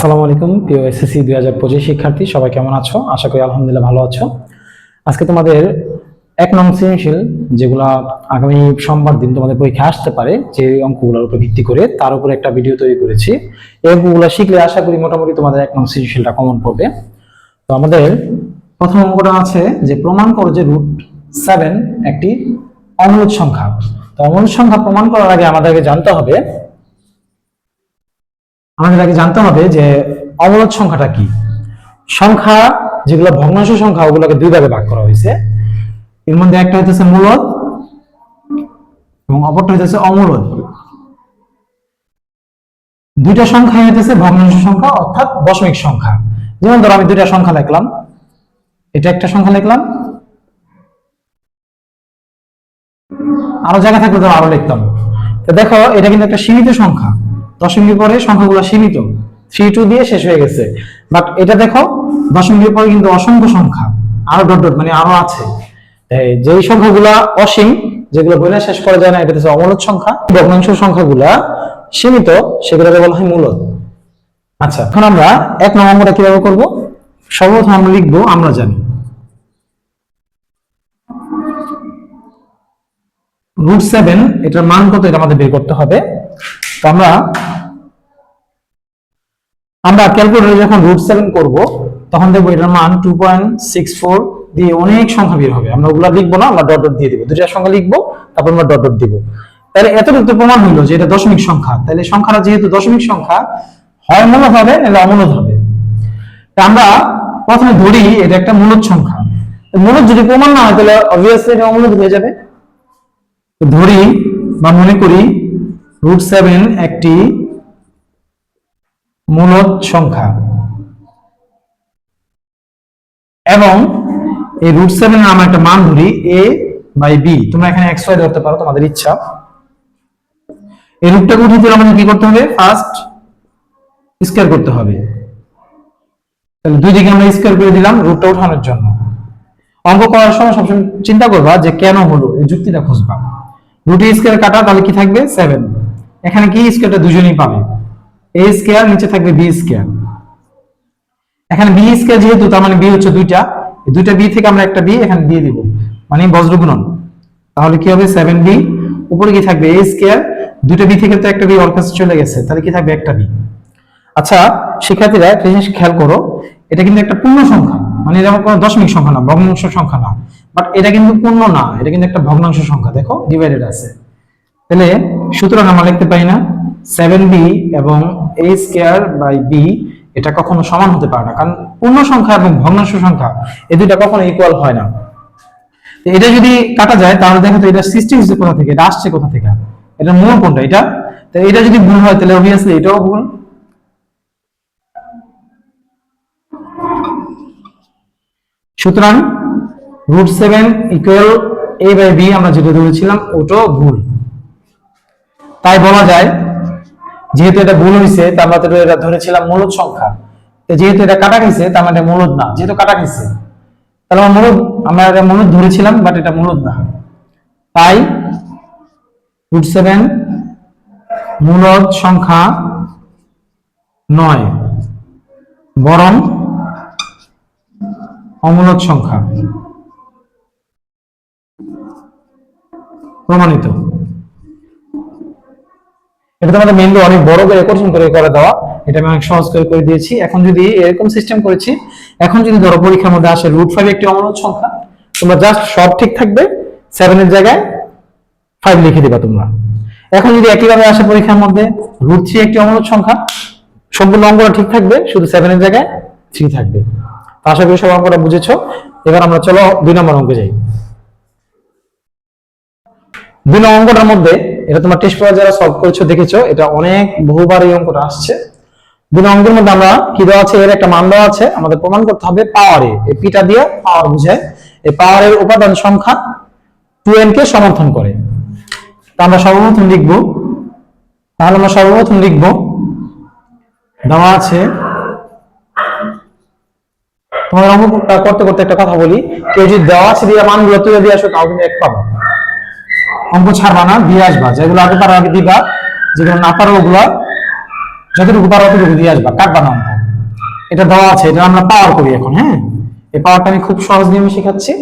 আসসালামু আলাইকুম, প্রিয় এসএসসি দুই হাজার পঁচিশ শিক্ষার্থী, সবাই কেমন আছো? আশা করি আলহামদুলিল্লাহ ভালো আছো। আজকে তোমাদের এক নং সৃজনশীল, যেগুলা আগামী সোমবার দিন তোমাদের পরীক্ষা আসতে পারে, যে অঙ্কগুলোর উপর ভিত্তি করে তার উপর একটা ভিডিও তৈরি করেছি। এই অঙ্কগুলো শিখলে আশা করি মোটামুটি তোমাদের এক নং সৃজনশীলটা কমন পড়বে। তো আমাদের প্রথম অঙ্কটা আছে যে প্রমাণ করো যে রুট সেভেন একটি অমূলদ সংখ্যা। তো অমূলদ সংখ্যা প্রমাণ করার আগে আমাদেরকে জানতে হবে আমাদের আগে জানতে হবে যে অবরোধ সংখ্যাটা কি? সংখ্যা যেগুলো ভগ্নাংশ সংখ্যা, ওগুলোকে দুই ভাগে ভাগ করা হয়েছে। এর মধ্যে একটা হইতেছে মূলদ এবং অপরটা হইতেছে অমূলদ। দুইটা সংখ্যা হইতেছে ভগ্নাংশ সংখ্যা, অর্থাৎ দশমিক সংখ্যা। যেমন ধরো আমি দুইটা সংখ্যা লিখলাম। এটা একটা সংখ্যা লিখলাম। আরও জায়গা থাকলে তো আরও লিখতাম। তো দেখো, এটা কিন্তু একটা সীমিত সংখ্যা। দশমিকের পরে সংখ্যাগুলো সীমিত। থ্রি টু দিয়ে শেষ হয়ে গেছে। বাট এটা দেখো দশমিকের পরে কিন্তু অসংখ্য সংখ্যা। আরও ডট ডট মানে আরও আছে। যেই সংখ্যাগুলা অসীম, যেগুলো বইলে শেষ করা যায় না, এটা হচ্ছে অমূলদ সংখ্যা। ভগ্নাংশ সংখ্যাগুলা সীমিত, সেগুলোকে বলা হয় মূলদ। আচ্ছা এখন আমরা এক নম্বরটা কীভাবে করব? সর্বপ্রথম আমরা লিখব, আমরা জানি। রুট সেভেন এটার মান কত? এটা আমাদের বের করতে হবে। তো আমরা আমরা ক্যালকুলেটরে যখন রুট সেভেন করব, তখন দেখব এটার মান টু পয়েন্ট সিক্স ফোর দিয়ে অনেক সংখ্যা বের হবে। আমরা ওগুলা লিখব না, আমরা ডট ডট দিয়ে দিব। দুটা সংখ্যা লিখব, তারপর আমরা ডট ডট দিব। তাহলে এতটুকু প্রমাণ হইল যে এটা দশমিক সংখ্যা। তাহলে সংখ্যাটা যেহেতু দশমিক সংখ্যা, হয় মূলদ হবে নাহলে অমূলদ হবে। আমরা প্রথমে ধরি এটা একটা মূলদ সংখ্যা। মূলদ যদি প্রমাণ না হয়, তাহলে অবভিয়াসলি এটা অমূলদ হয়ে যাবে। ধরি বা মনে করি রুট সেভেন একটি মূলদ সংখ্যা। এবং এই রুট সেভেন আমরা একটা মান ধরি এ বাই বি তোমরা এখানে এক্স ওয়াই ধরতে পারো, তোমাদের ইচ্ছা। এই রুটটাকে উঠিয়ে দিলে আমাদের কি করতে হবে? ফার্স্ট স্কোয়ার করতে হবে। তাহলে দুই দিকে আমরা স্কোয়ার করে দিলাম রুটটা উঠানোর জন্য। অঙ্ক করার সময় সবসময় চিন্তা করবা যে কেন হলো? এই যুক্তিটা খুঁজবা। রুটি স্কোয়ার কাটা, তাহলে কি থাকবে? সেভেন এখানে কি স্কোয়ারটা দুজনেই পাবে? এ স্কোয়ার নিচে থাকবে বি স্কোয়ার এখানে বি স্কোয়ার যেহেতু, তার মানে বি হচ্ছে দুইটা। দুইটা বি থেকে আমরা একটা বি এখানে দিয়ে দিব। মানে বজ্র গুণন তাহলে কি হবে? সেভেন বি উপরে কি থাকবে? এ স্কোয়ার দুইটা বি থেকে তো একটা বি ওর চলে গেছে। তাহলে কি থাকবে? একটা বি আচ্ছা শিক্ষার্থীরা, একটা জিনিস খেয়াল করো, এটা কিন্তু একটা পূর্ণ সংখ্যা। মানে এটা কোনো দশমিক সংখ্যা না, ভগ্নাংশ সংখ্যা না। বাট এটা কিন্তু পূর্ণ না, এটা কিন্তু একটা ভগ্নাংশ সংখ্যা। দেখো ডিভাইডেড আছে। তাহলে সুতরাং আমরা লিখতে পারি না। সেভেন বি এবং এ স্কোয়ার বাই বি এটা কখনো সমান হতে পারে না। কারণ পূর্ণ সংখ্যা এবং ভগ্নাংশ সংখ্যা এই দুইটা কখনো ইকুয়াল হয় না। এটা যদি কাটা যায়, তাহলে দেখো এটা সৃষ্টি হচ্ছে কোথা থেকে? এটা আসছে কোথা থেকে? এটা মূল কোনটা এটা? তো এটা যদি ভুল হয়, তাহলে অবভিয়াসলি এটাও ভুল। সুতরাং root seven equal A by B আমরা যেটা ধরেছিলাম, ওটাও ভুল। তাই বলা যায় যেহেতু এটা ভুল হয়েছে তার মানে তো এটা ধরেছিলাম মূলদ সংখ্যা। তো যেহেতু এটা কাটা গেছে, তার মানে মূলদ না, যেহেতু কাটা গেছে। তাহলে আমরা মূলদ, আমরা এটা মূলদ ধরেছিলাম বাট এটা মূলদ না। তাই রুট সেভেন মূলদ সংখ্যা নয়, বরং অমূলদ সংখ্যা। প্রমাণিত। এটা তোমাদের মেনলি অনেক বড় করে কঠিন করে করে দেওয়া, এটা আমি অনেক সহজ করে দিয়েছি। এখন যদি এরকম সিস্টেম করেছি, এখন যদি ধরো পরীক্ষার মধ্যে আসে রুট ফাইভ একটি অমূলদ সংখ্যা, তোমরা জাস্ট সব ঠিক থাকবে সেভেনের জায়গায় ফাইভ লিখে দিবা তোমরা। এখন যদি একইভাবে আসে পরীক্ষার মধ্যে রুট থ্রি একটি অমূলদ সংখ্যা, সম্পূর্ণ অঙ্কটা ঠিক থাকবে, শুধু সেভেনের জায়গায় থ্রি থাকবে। তো আশা করি সব অঙ্কটা বুঝেছ। এবার আমরা চলো দুই নম্বর অঙ্কে যাই। দুই নম্বর অঙ্কটার মধ্যে এটা তোমার টেস্ট পেপার যারা সলভ করেছ, দেখেছ, এটা অনেক বহুবার এই অঙ্কটা আসছে। নম্বর অঙ্কের মধ্যে আমরা কি দেওয়া আছে? এর একটা মান দেওয়া আছে। আমাদের প্রমাণ করতে হবে পাওয়ারে এই পিটা দিয়ে পাওয়ার বুঝায়। এই পাওয়ারের উপাদান সংখ্যা টু এন কে সমর্থন করে। তা আমরা সর্বপ্রথম লিখব। তাহলে আমরা সর্বপ্রথম লিখব। দেওয়া আছে। তোমার অঙ্কটা করতে করতে একটা কথা বলি। কেউ যদি দেওয়া আছে দিয়ে মানগুলো তুলে দিয়ে আসো কিন্তু এক পাবো। অঙ্ক ছাড়বা না দিয়ে আসবা। যেগুলো আগে পারো আগে দিবা, যেগুলো না পারো ওগুলো যতটুকু পারো ততটুকু দিয়ে আসবা। কাটবা না। এটা? দেওয়া আছে, এটা আমরা পাওয়ার করি এখন হ্যাঁ? এই পাওয়ারটা আমি খুব সহজ নিয়মে শেখাচ্ছি।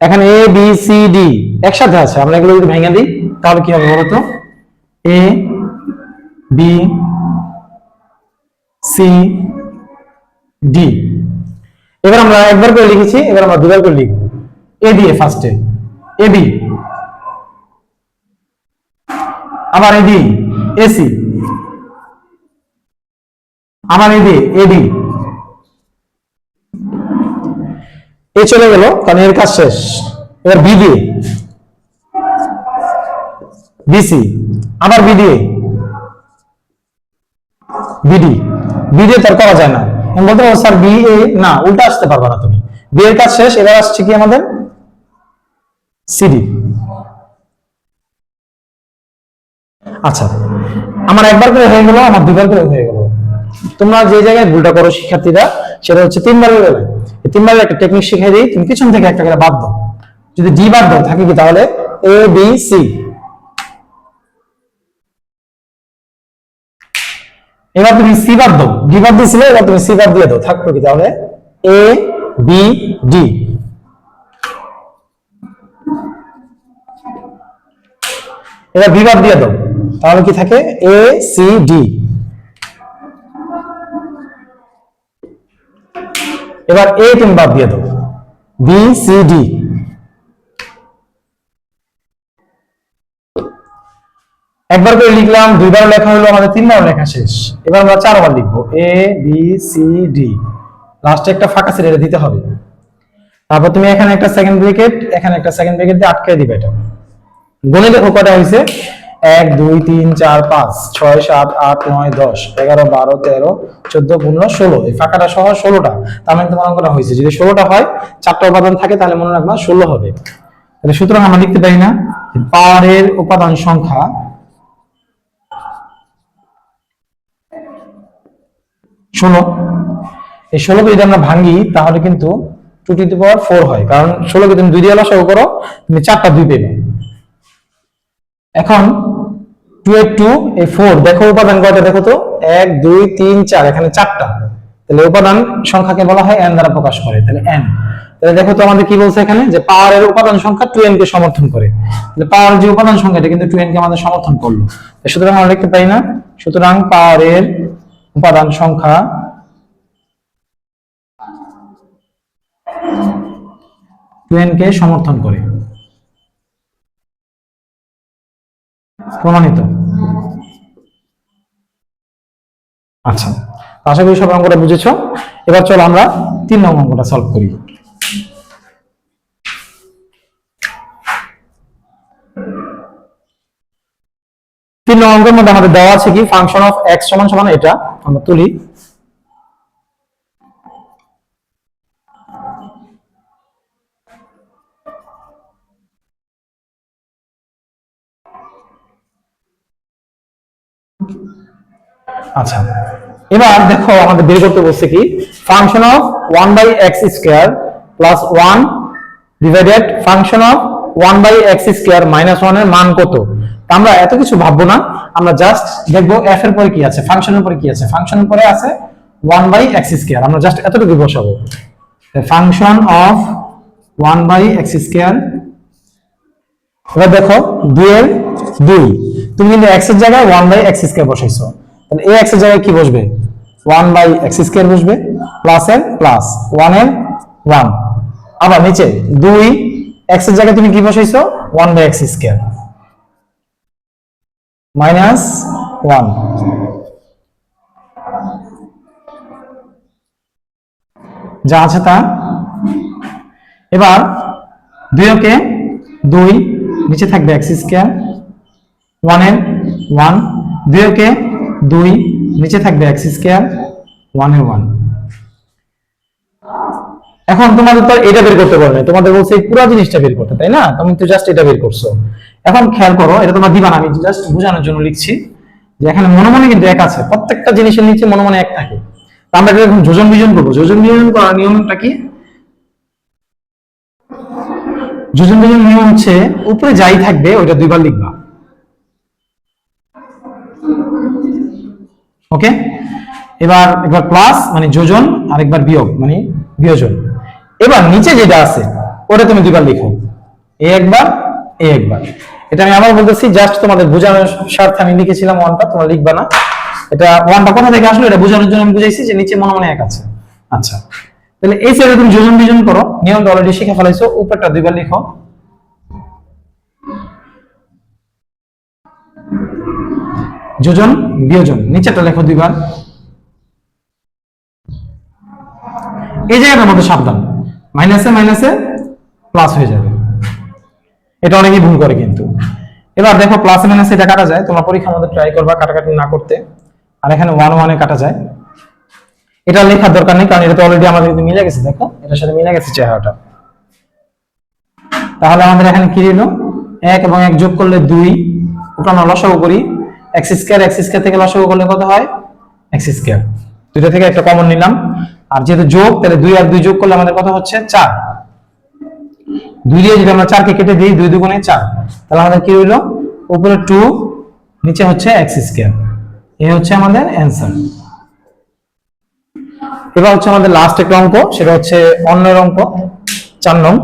এখানে এ বি সি ডি একসাথে আছে, আমরা এগুলো যদি ভেঙে দিই, তাহলে কি হবে বলতো? এ বি সি ডি এবার আমরা একবার করে লিখেছি, এবার আমরা দুবার করে লিখব। এ দিয়ে ফার্স্টে এ। বি আবার এ ডি এসি আবার এ দিয়ে এ চলে গেল কারণ এর কাজ শেষ। এবার বি দিয়ে বিসি আবার বিডি বি দিয়ে তার করা যায় না। আমি বলতে পারব স্যার বি এ না, উল্টা আসতে পারবে না তুমি। বি এর কাজ শেষ, এবার আসছে কি আমাদের? সিডি আচ্ছা আমার একবার করে হয়ে গেল, আমার দুবার করে হয়ে গেল। তোমরা যে জায়গায় ভুলটা করো, শিক্ষার্থীরা, সেটা হচ্ছে তিনবারের বেলায় তিনবারের একটা টেকনিক শিখিয়ে দিই, তুমি পিছন থেকে একটা করে বাদ দাও। যদি ডি বাদ দাও, থাকে কি তাহলে? এ বি সি এবার তুমি সি বাদ দাও ডি বাদ দিয়েছিলে এবার তুমি সি বাদ দিয়ে দাও। থাকবে কি তাহলে? এ বি ডি এবার বি বাদ দিয়ে দাও। তাহলে কি থাকে? এ সি ডি এবার এ তুমি বাদ দিয়ে দাও বি সি ডি একবার করে লিখলাম, দুইবার লেখা হলো, আমাদের তিনবার লেখা শেষ। এবার আমরা চারবার লিখব। এ বি সি ডি লাস্টে একটা ফাঁকা ছেড়ে দিতে হবে। তারপর তুমি এখানে একটা সেকেন্ড ব্রেকেট এখানে একটা সেকেন্ড ব্রেকেট দিয়ে আটকে দিবে এটা। গুণে দেখো কটা হয়েছে এক, দুই, তিন, চার, পাঁচ, ছয়, সাত, আট, নয়, দশ, এগারো, বারো, তেরো, চোদ্দ, পনেরো, ষোলো। এই ফাঁকাটা সহ ষোলোটা। তার মানে তোমার অঙ্কটা হয়েছে। যদি ষোলোটা হয়, চারটা উপাদান থাকে, তাহলে মনে রাখবা ষোলো হবে। সুতরাং আমরা লিখতে পারি না পাওয়ারের উপাদান সংখ্যা ষোলো। এই ষোলোকে যদি আমরা ভাঙি, তাহলে কিন্তু two to the power four হয়। কারণ ষোলোকে তুমি দুই দিয়ে লসাগু করো, তুমি চারটা দুই পেবে এখন টু এর টু এই ফোর, দেখো উপাদান কয়টা, দেখো তো? এক, দুই, তিন, চার, এখানে চারটা। তাহলে উপাদান সংখ্যাকে বলা হয় এন দ্বারা প্রকাশ করে, তাহলে এন তাহলে দেখো তো আমাদের কি বলছে এখানে? যে পাওয়ারের উপাদান সংখ্যা টু এন কে সমর্থন করে। তাহলে পাওয়ারের যে উপাদান সংখ্যা, এটা কিন্তু টু এন কে আমাদের সমর্থন করল। সুতরাং আমরা লিখতে পারি না। সুতরাং পাওয়ারের উপাদান সংখ্যা টু এন কে সমর্থন করে। প্রমাণিত। আচ্ছা আশা করি সব অঙ্কটা বুঝেছ। এবার চলো আমরা তিন নম্বর অঙ্কটা সলভ করি। তিন নম্বর অঙ্কের মধ্যে আমাদের দেওয়া আছে কি? ফাংশন অফ এক্স সমান সমান এটা আমরা তুলি। আচ্ছা এবার দেখো আমাদের বের করতে বলছে কি? Function of one by X square plus one divided function of one by X square minus ওয়ানের মান কত? আমরা এত কিছু ভাববো না, আমরা জাস্ট দেখব এফ এর পরে কি আছে ফাংশনের পরে কি আছে? ফাংশনের পরে আছে ওয়ান বাই এক্স স্কোয়ার আমরা জাস্ট এতটুকু বসাবো। Function of one by X square এবার দেখো দুই এর দুই। তুমি কিন্তু এক্সের জায়গায় ওয়ান বাই এক্স স্কোয়ার বসাইছো। তাহলে এ এক্সের জায়গায় কি বসবে? ওয়ান বাই এক্স স্কোয়ার বসবে প্লাস এর প্লাস ওয়ানের ওয়ান আবার নিচে দুই এক্সের জায়গায় তুমি কি বসাইছো? One by X square minus one যা আছে তা। এবার দুই ওকে দুই, নিচে থাকবে এক্স স্কোয়ার ওয়ানের ওয়ান দুই ওকে দুই। নিচে থাকবে এক্স স্কোয়ার ওয়ানের ওয়ান এখন তোমাদের তো এটা বের করতে বলে তোমাদের বলছে এই পুরো জিনিসটা বের করতে, তাই না? তুমি তো জাস্ট এটা বের করছ। এখন খেয়াল করো, এটা তোমরা দিবা না, আমি জাস্ট বোঝানোর জন্য লিখছি যে এখানে মনে মনে কিন্তু এক আছে। প্রত্যেকটা জিনিসের নিচে মনে মনে এক থাকে। আমরা এখন যোজন বিজন করব? যোজন বিজন করার নিয়মটা কি? যোজন বিজন নিয়ম হচ্ছে, উপরে যাই থাকবে, ওইটা দুইবার লিখবা। ওকে এবার একবার প্লাস মানে যোজন আর একবার বিয়োগ মানে বিয়োজন। এবার নিচে যেটা আছে, ওটা তুমি দুইবার লিখো। এ একবার এ একবার। এটা আমি আবার বলতেছি জাস্ট তোমাদের বোঝানোর স্বার্থে আমি লিখেছিলাম ওয়ানটা তোমরা লিখবা না। এটা ওয়ানটা কোথা থেকে আসলো, এটা বোঝানোর জন্য আমি বুঝাইছি যে নিচে মনে মনে এক আছে। আচ্ছা। তাহলে এই সাইডে তুমি যোজন বিজন করো, নিয়মটা অলরেডি শিখে ফেলাইছো, উপরটা দুইবার লিখো। যোজন, বিয়োজন নিচেটা লেখো দুইবার। এই জায়গাটার মধ্যে সাবধান। মাইনাসে মাইনাসে প্লাস হয়ে যাবে। এটা অনেকেই ভুল করে কিন্তু। এবার দেখো প্লাস মাইনাসে এটা কাটা যায়, তোমরা পরীক্ষার মধ্যে ট্রাই করবা কাটাকাটি না করতে। আর এখানে ওয়ান ওয়ানে কাটা যায়। এটা লেখার দরকার নেই, কারণ এটা তো অলরেডি আমাদের কিন্তু মিলে গেছে, দেখো। এটার সাথে মিলে গেছে চেহারাটা। তাহলে আমাদের এখানে কি রইল এক এবং এক যোগ করলে দুই। ওটা আমরা লসাগু করি। এক্স স্কোয়ার এক্স স্কোয়ার থেকে লসাগু করলে কত হয়? এক্স স্কোয়ার দুইটা থেকে একটা কমন নিলাম। আর যেহেতু যোগ, তাহলে দুই আর দুই যোগ করলে আমাদের কত হচ্ছে? চার। দুই দিয়ে যদি আমরা চারকে কেটে দিই, দুই দুগুণে চার। তাহলে আমাদের কি হইল উপরে টু নিচে হচ্ছে এক্স স্কোয়ার এই হচ্ছে আমাদের অ্যান্সার এবার হচ্ছে আমাদের লাস্ট একটা অঙ্ক, সেটা হচ্ছে অন্যের অঙ্ক, চার নং।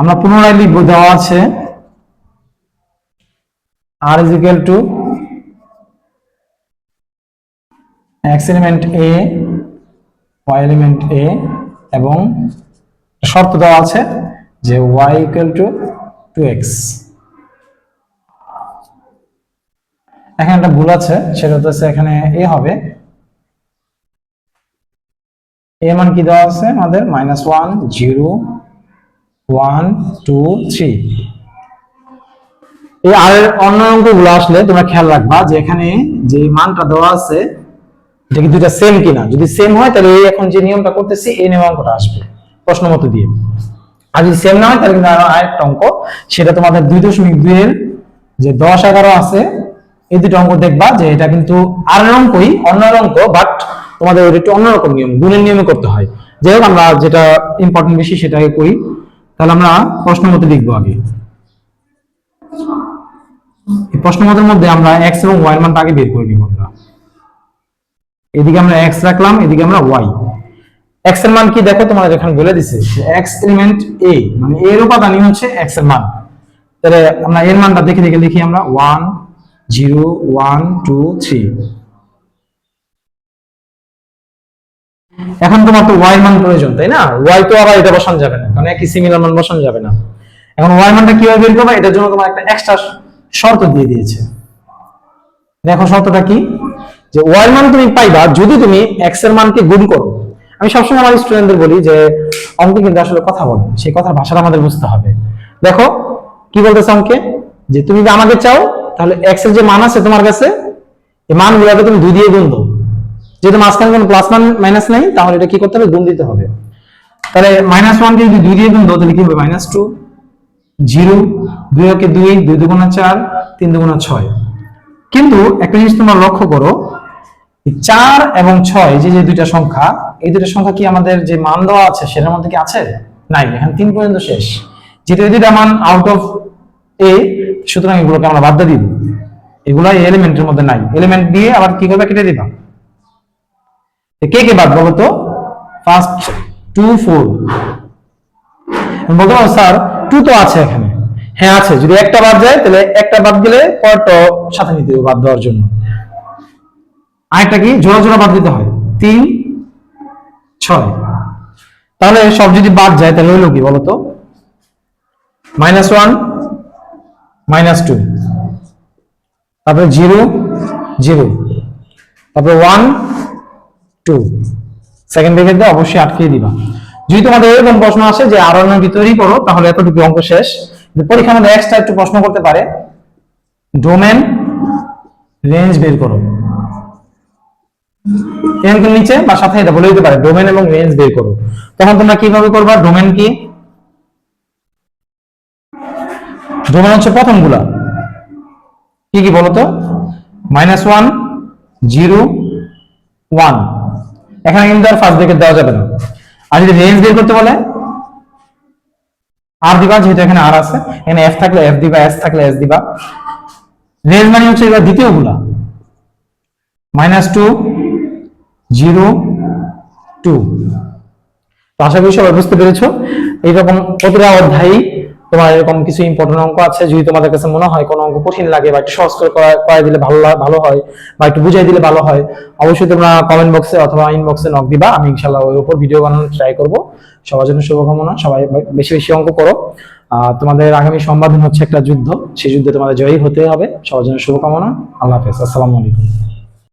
আমরা পুনরায় লিখব, দেওয়া আছে। R is equal to x element a, y element a, এবং শর্ত দেওয়া আছে যে y equal to 2x এখানে একটা ভুল আছে, সেটা হচ্ছে এখানে এ হবে। এ মান কি দেওয়া আছে আমাদের? Minus one zero one two three এই আর এর অন্য অঙ্কগুলো আসলে তোমরা খেয়াল রাখবা যে এখানে যে মানটা দেওয়া আছে, এটা কি দুইটা সেম কিনা? যদি সেম হয়, তাহলে এই এখন যে নিয়মটা করতেছি, এই নিয়ম অঙ্কটা আসবে। প্রশ্ন মতো দিয়ে। আর যদি সেম না হয়, তাহলে কিন্তু আরও আরেকটা অঙ্ক। সেটা তোমাদের দুই দশমিক দুই এর যে দশ এগারো আছে, এই দুটো অঙ্ক দেখবা যে এটা কিন্তু আর অঙ্কই অন্য অঙ্ক বাট তোমাদের একটু অন্যরকম নিয়ম, গুণের নিয়মে করতে হয়। যাই হোক, আমরা যেটা ইম্পর্টেন্ট বেশি সেটাকে করি। তাহলে আমরা প্রশ্ন মতো লিখব আগে। এই প্রশ্নমতের মধ্যে আমরা এক্স এবং ওয়াই মানটা আগে বের করে নিব আমরা। এদিকে আমরা এক্স রাখলাম, এদিকে আমরা ওয়াই এক্সের মান কি দেখো, তোমাদের এখানে বলে দিছে এক্স এলিমেন্ট এ মানে এর উপাদানই হচ্ছে এক্সের মান। তাহলে আমরা এর মানটা দেখে দেখে লিখি আমরা। One zero one two three এখন তোমার তো ওয়াই মান প্রয়োজন, তাই না? ওয়াই তো আবার এটা বসানো যাবে না, কারণ একই সিমিলার মান বসানো যাবে না। এখন ওয়াই মানটা কীভাবে বের করবে? এটার জন্য তোমার একটা এক্সট্রা শর্ত দিয়ে দিয়েছে। দেখো শর্তটা কি? যে ওয়াই মান তুমি পাইবা যদি তুমি এক্সের মানকে গুণ করো। আমি সবসময় আমার স্টুডেন্টদের বলি যে, অঙ্কে কিন্তু আসলে কথা বলে, সেই কথার ভাষাটা আমাদের বুঝতে হবে। দেখো, কি বলতেছে অঙ্কে? যে তুমি যদি আমাকে চাও, তাহলে এক্সের যে মান আছে তোমার কাছে, এই মানগুলোকে তুমি দুই দিয়ে গুণ দাও। যেহেতু মাঝখানে কোনো প্লাস মান মাইনাস নাই, তাহলে এটা কি করতে হবে? গুণ দিতে হবে। তাহলে মাইনাস ওয়ানকে যদি দুই দিয়ে গুণ দাও, তাহলে কি হবে? মাইনাস টু জিরো দুই একে দুই দুই দুগুণা চার, তিন দুগুণা ছয়। কিন্তু একটা জিনিস তোমরা লক্ষ্য করো চার এবং ছয়, যে যে দুইটা সংখ্যা, এই দুইটা সংখ্যা কি আমাদের যে মান দেওয়া আছে, সেটার মধ্যে কি আছে? নাই, এখানে তিন পর্যন্ত শেষ। যেহেতু এই দুইটা মান আউট অফ এ সুতরাং এগুলোকে আমরা বাদ দিয়ে দিব এগুলো এলিমেন্টের মধ্যে নাই। এলিমেন্ট দিয়ে আবার কি করবে? কেটে দিবা। কে কে বাদ বলো তো? ফার্স্ট টু ফোর বলতে স্যার টু তো আছে এখানে। হ্যাঁ আছে। যদি একটা বাদ যায়, তাহলে একটা বাদ গেলে পরটা সাথে নিতে হবে বাদ দেওয়ার জন্য। আরেকটা কি? জোড়া জোড়া বাদ দিতে হয়। তিন, ছয়। তাহলে সব যদি বাদ যায়, তাহলে হইল কি বলতো মাইনাস ওয়ান মাইনাস টু তারপরে জিরো জিরো তারপরে ওয়ান টু সেকেন্ড ব্রেকেট অবশ্যই আটকে দিবা। যদি তোমাদের এরকম প্রশ্ন আসে যে আর অন্য ভিতরেই পড়ো তাহলে এতটুকু অঙ্ক শেষ। পরীক্ষার মধ্যে এক্সট্রা একটু প্রশ্ন করতে পারে। ডোমেন রেঞ্জ বের করো। এরকম নিচে? বা সাথে এটা বলে দিতে পারে ডোমেন এবং রেঞ্জ বের করো। তখন তোমরা কীভাবে করবা? ডোমেন কি? ডোমেন হচ্ছে প্রথমগুলা। কি কি বলতো? মাইনাস ওয়ান জিরো ওয়ান এখানে কিন্তু আর ফার্স্ট ব্রেকেট দেওয়া যাবে না। আর যদি রেঞ্জ বের করতে বলে আর দিবা, যেহেতু এখানে আর আছে, এখানে এফ থাকলে এফ দিবা এস থাকলে এস দিবা। রেঞ্জ মানে হচ্ছে এবার দ্বিতীয়গুলা মাইনাস টু জিরো টু তো আশা করি সবাই বুঝতে পেরেছ। এইরকম প্রতিটা অধ্যায়ই তোমার এরকম কিছু ইম্পর্টেন্ট অঙ্ক আছে, যদি তোমাদের কাছে মনে হয় কোনো অঙ্ক কঠিন লাগে বা একটু সহজ করে করা- করাই দিলে ভালো ভালো হয় বা একটু বুঝাই দিলে ভালো হয়, অবশ্যই তোমরা কমেন্ট বক্সে অথবা ইনবক্সে নক দিবা, আমি ইনশাল্লাহ ওর উপর ভিডিও বানানোর ট্রাই করব। সবার জন্য শুভকামনা, সবাই বেশি বেশি অঙ্ক করো। তোমাদের আগামী সম্বাদন হচ্ছে একটা যুদ্ধ, সেই যুদ্ধে তোমাদের জয়ী হতে হবে, সবার জন্য শুভকামনা, আল্লাহ হাফেজ, আসসালামু আলাইকুম।